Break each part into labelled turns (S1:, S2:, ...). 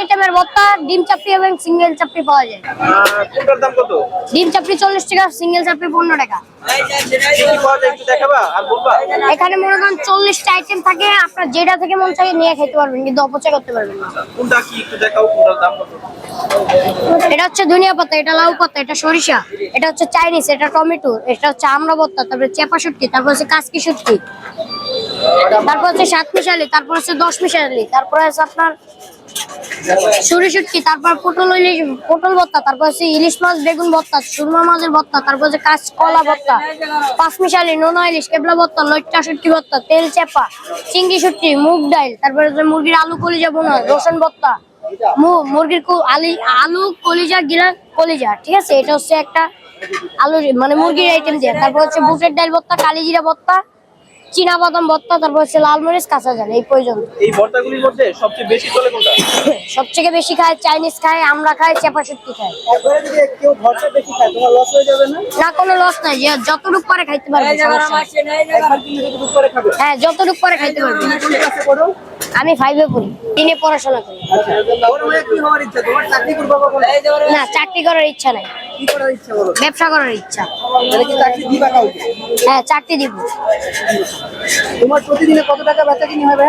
S1: আইটেমের ভর্তা ডিম চাপড়ি এবং সিঙ্গেল চাপড়ি পাওয়া যায়।
S2: কোনটার দাম কত?
S1: ডিম চাপড়ি চল্লিশ টাকা সিঙ্গেল চাপড়ি পনেরো টাকা। এখানে মনে করেন চল্লিশটা আইটেম থাকে আপনার যেটা থেকে মন চাই নিয়ে খেতে পারবেন কিন্তু অপচয় করতে পারবেন না।
S2: কোনটা কি একটু দেখাও কোনটার দাম কত?
S1: এটা হচ্ছে ধনিয়া পাতা এটা লাউ পাতা এটা সরিষা এটা হচ্ছে চাইনিজ এটা টমেটো এটা হচ্ছে আমড়া ভর্তা তারপরে চেপা শুটকি তারপর হচ্ছে কাসকি শুটকি তারপর হচ্ছে সাত মিশালি তারপর হচ্ছে দশ মিশালি তারপর হচ্ছে আপনার সুরি শুটকি তারপর পটল ইলিশ পটল ভর্তা, তারপর হচ্ছে ইলিশ মাছ, বেগুন ভর্তা, সুরমা মাছের ভর্তা, তারপর হচ্ছে কাঁচ কলা ভর্তা পাঁচ মিশালি নোনা ইলিশ, কেবলা ভর্তা, লইট্টা শুটকি ভর্তা, তেল চেপা, চিংড়ি শুটকি, মুগ ডাল তারপর হচ্ছে মুরগির আলু কলিজা বোনা, রসুন ভর্তা মুরগির আলি, আলু কলিজা গিলা কলিজা, ঠিক আছে? এটা হচ্ছে একটা আলু মানে মুরগির আইটেম দিয়ে, তারপর হচ্ছে বুটের ডাল ভর্তা, কালিজিরা ভর্তা চীনা বাদাম ভর্তা তারপর হচ্ছে লাল মরিচ কাঁচা জাল এই পর্যন্ত।
S2: এই ভর্তাগুলির মধ্যে সবচেয়ে বেশি চলে কোনটা?
S1: সবথেকে বেশি খায় চাইনিজ খায় আমরা খাই চেপা শুটকি খাই
S3: একবারে যদি কেউ ভরসা বেশি খায় তোমার লস হয়ে যাবে না?
S1: না কোনো লস নাই যে যতটুক পরে খাইতে পারবে হ্যাঁ যতটুক পরে খাইতে পারবে।
S3: কোন ক্লাসে পড়ো?
S1: আমি ফাইভে পড়ি তিনে পড়াশোনা করি।
S3: আচ্ছা বড় কি হওয়ার ইচ্ছা? তোমার চাকরি করব বা কোনো
S1: না চাকরি করার ইচ্ছা নাই।
S3: কি করার ইচ্ছা বলো?
S1: ব্যবসা করার ইচ্ছা।
S3: তাহলে কি চাকরি দিবা কাউকে?
S1: হ্যাঁ চাকরি দিব।
S3: তোমার প্রতিদিনে কত টাকা বেচা কিনি হবে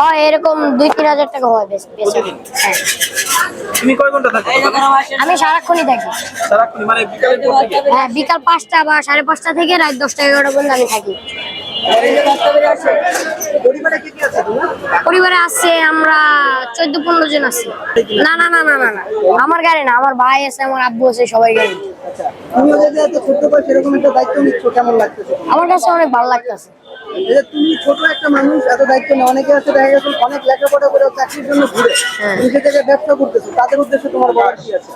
S1: হয় এরকম দুই তিন হাজার টাকা হয় বেশ
S2: প্রতিদিন?
S1: হ্যাঁ।
S2: তুমি কয় ঘণ্টা থাকো?
S1: আমি সারাক্ষণই থাকি।
S2: মানে থেকে?
S1: হ্যাঁ বিকাল পাঁচটা বা সাড়ে পাঁচটা থেকে রাত দশটা এগারোটা পর্যন্ত আমি থাকি।
S3: পরিবারে আছে
S1: আমরা চোদ্দ পনেরো জন আছি। না না না না না না। আমার গাড়ি না আমার ভাই আছে আমার আব্বু আছে সবাই গাড়ি? আমার কাছে অনেক ভালো লাগতেছে।
S3: তুমি ছোট একটা মানুষ এত দায়িত্ব নেই অনেকে আছে দেখা গেছে অনেক লেখাপড়া করে চাকরির জন্য ঘুরে। তুমি সে জায়গায় ব্যবসা করতেছো তাদের উদ্দেশ্যে তোমার বলার কি আছে?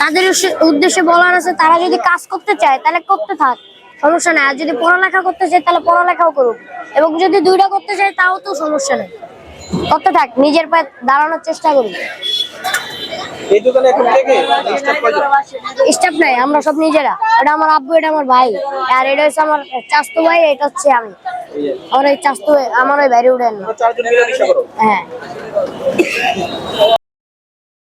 S1: তাদের উদ্দেশ্যে- বলার আছে তারা যদি কাজ করতে চায় তাহলে করতে থাক সমস্যা নাই। আর যদি পড়ালেখা করতে চায় তাহলে পড়ালেখাও করুক। এবং যদি দুইটা করতে চায় তাও তো সমস্যা নেই। করতে থাক নিজের পায়ে দাঁড়ানোর চেষ্টা করুক।
S2: এই দোকানে এখন থেকে স্টাফ
S1: নাই আমরা সব নিজেরা। এটা আমার আব্বু এটা আমার ভাই। আর এটা হচ্ছে আমার চাস্তো ভাই এটা হচ্ছে আমি। আমার এই তো আমার ওই বাইরে উঠেন হ্যাঁ।